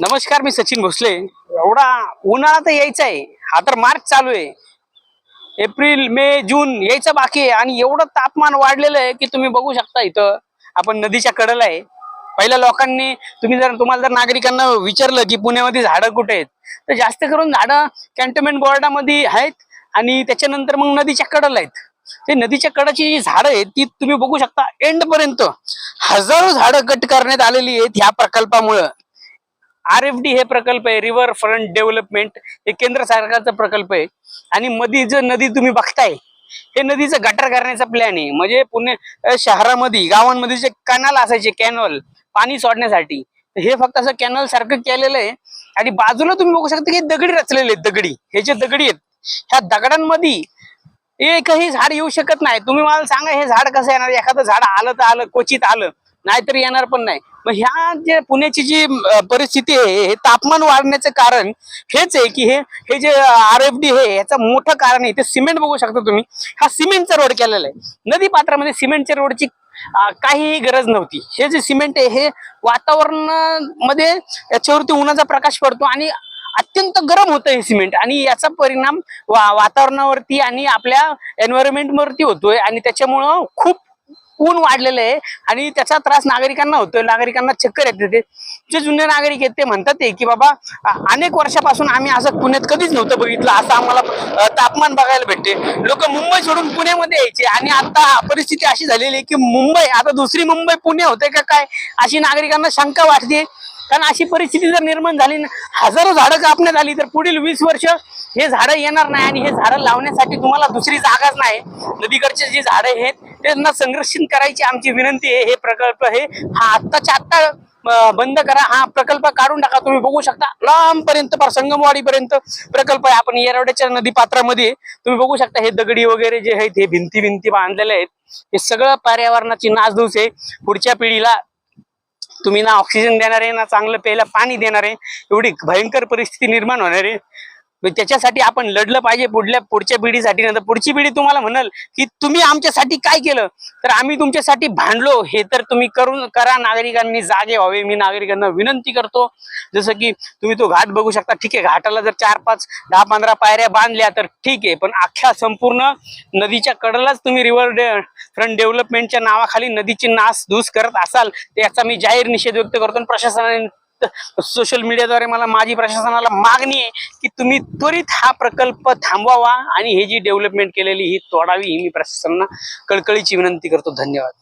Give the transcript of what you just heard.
नमस्कार मी सचिन भोसले. एवढा उन्हाळा तर यायचा आहे हा तर मार्च चालू आहे. एप्रिल मे जून यायचं बाकी आहे आणि एवढं तापमान वाढलेलं आहे की तुम्ही बघू शकता इथं. आपण नदीच्या कडेला आहे. पहिल्या लोकांनी तुम्ही जर तुम्हाला जर नागरिकांना विचारलं की पुण्यामध्ये झाडं कुठे आहेत तर जास्त करून झाडं कॅन्टोन्मेंट बोर्डामध्ये आहेत आणि त्याच्यानंतर मग नदीच्या कडेला आहेत. ते नदीच्या कडाची जी झाडं आहेत ती तुम्ही बघू शकता. एंड पर्यंत हजारो झाडं कट करण्यात आलेली आहेत ह्या प्रकल्पामुळं. आर एफ डी हे प्रकल्प आहे रिव्हर फ्रंट डेव्हलपमेंट हे केंद्र सरकारचा प्रकल्प आहे. आणि मधी जो नदी तुम्ही बघताय हे नदीचं गटर करण्याचा प्लॅन आहे. म्हणजे पुणे शहरामध्ये गावांमध्ये जे कॅनल असायचे कॅनल पाणी सोडण्यासाठी हे फक्त असं कॅनल सारखं केलेलं आहे. आणि बाजूला तुम्ही बघू शकता की दगडी रचलेले आहेत दगडी. हे जे दगडी आहेत ह्या दगडांमध्ये एकही झाड येऊ शकत नाही. तुम्ही मला सांगा हे झाड कसं येणार? एखादं झाड आलं तर आलं क्वचित आलं. नाहीतर येणार पण नाही. मग ह्या जे पुण्याची जी परिस्थिती आहे हे तापमान वाढण्याचं कारण हेच आहे की हे हे जे आर एफ डी हे याचं मोठं कारण आहे. ते सिमेंट बघू शकता तुम्ही. हा सिमेंटचा रोड केलेला आहे. नदी पात्रामध्ये सिमेंटच्या रोडची काहीही गरज नव्हती. हे जे सिमेंट आहे हे वातावरणामध्ये याच्यावरती उन्हाचा प्रकाश पडतो आणि अत्यंत गरम होतं हे सिमेंट. आणि याचा परिणाम वा- वातावरणावरती आणि आपल्या एन्व्हायरमेंटवरती होतोय. आणि त्याच्यामुळं खूप ऊन वाढलेलं आहे आणि त्याचा त्रास नागरिकांना होतोय. नागरिकांना चक्कर येते ते जे जुने नागरिक आहेत ते म्हणतात ते की बाबा अनेक वर्षापासून आम्ही असं पुण्यात कधीच नव्हतं बघितलं. असं आम्हाला तापमान बघायला भेटते. लोक मुंबई सोडून पुण्यामध्ये यायचे आणि आता परिस्थिती अशी झालेली आहे की मुंबई आता दुसरी मुंबई पुणे होते का काय? अशी नागरिकांना शंका वाटते. कारण अशी परिस्थिती जर निर्माण झाली ना हजारो झाडं कापण्यात आली तर पुढील वीस वर्ष हे झाडं येणार नाही आणि हे झाडं लावण्यासाठी तुम्हाला दुसरी जागाच नाही. नदीकडचे जे झाडं आहेत त्यांना संरक्षण करायची आमची विनंती आहे. हे प्रकल्प हे हा आत्ताच्या आत्ता बंद करा. हा प्रकल्प काढून टाका. तुम्ही बघू शकता लांबपर्यंत पार संगमवाडी पर्यंत प्रकल्प आहे. आपण येरवड्याच्या नदी पात्रामध्ये तुम्ही बघू शकता हे दगडी वगैरे जे आहेत हे भिंती भिंती बांधलेले आहेत. हे सगळं पर्यावरणाची नासधूस आहे. पुढच्या पिढीला तुम्ही ना ऑक्सिजन देणार आहे ना चांगलं प्यायला पाणी देणार आहे. एवढी भयंकर परिस्थिती निर्माण होणार आहे. म्हणजे त्याच्यासाठी आपण लढलं पाहिजे पुढल्या पुढच्या पिढीसाठी. नंतर पुढची पिढी तुम्हाला म्हणाल की तुम्ही आमच्यासाठी काय केलं? तर आम्ही तुमच्यासाठी भांडलो. हे तर तुम्ही करून करा नागरिकांनी. जागे व्हावे. मी नागरिकांना विनंती करतो. जसं की तुम्ही तो घाट बघू शकता. ठीक आहे घाटाला जर चार पाच दहा पंधरा पायऱ्या बांधल्या तर ठीक आहे. पण अख्ख्या संपूर्ण नदीच्या कडेलाच तुम्ही रिव्हर डे फ्रंट डेव्हलपमेंटच्या नावाखाली नदीची नासधूस करत असाल तर याचा मी जाहीर निषेध व्यक्त करतो आणि प्रशासनाने सोशल मीडियाद्वारे मला माझी प्रशासनाला मागणी आहे की तुम्ही त्वरित हा प्रकल्प थांबवावा आणि हे जी डेव्हलपमेंट केलेली ही तोडावी ही मी प्रशासनाला कळकळीची विनंती करतो. धन्यवाद.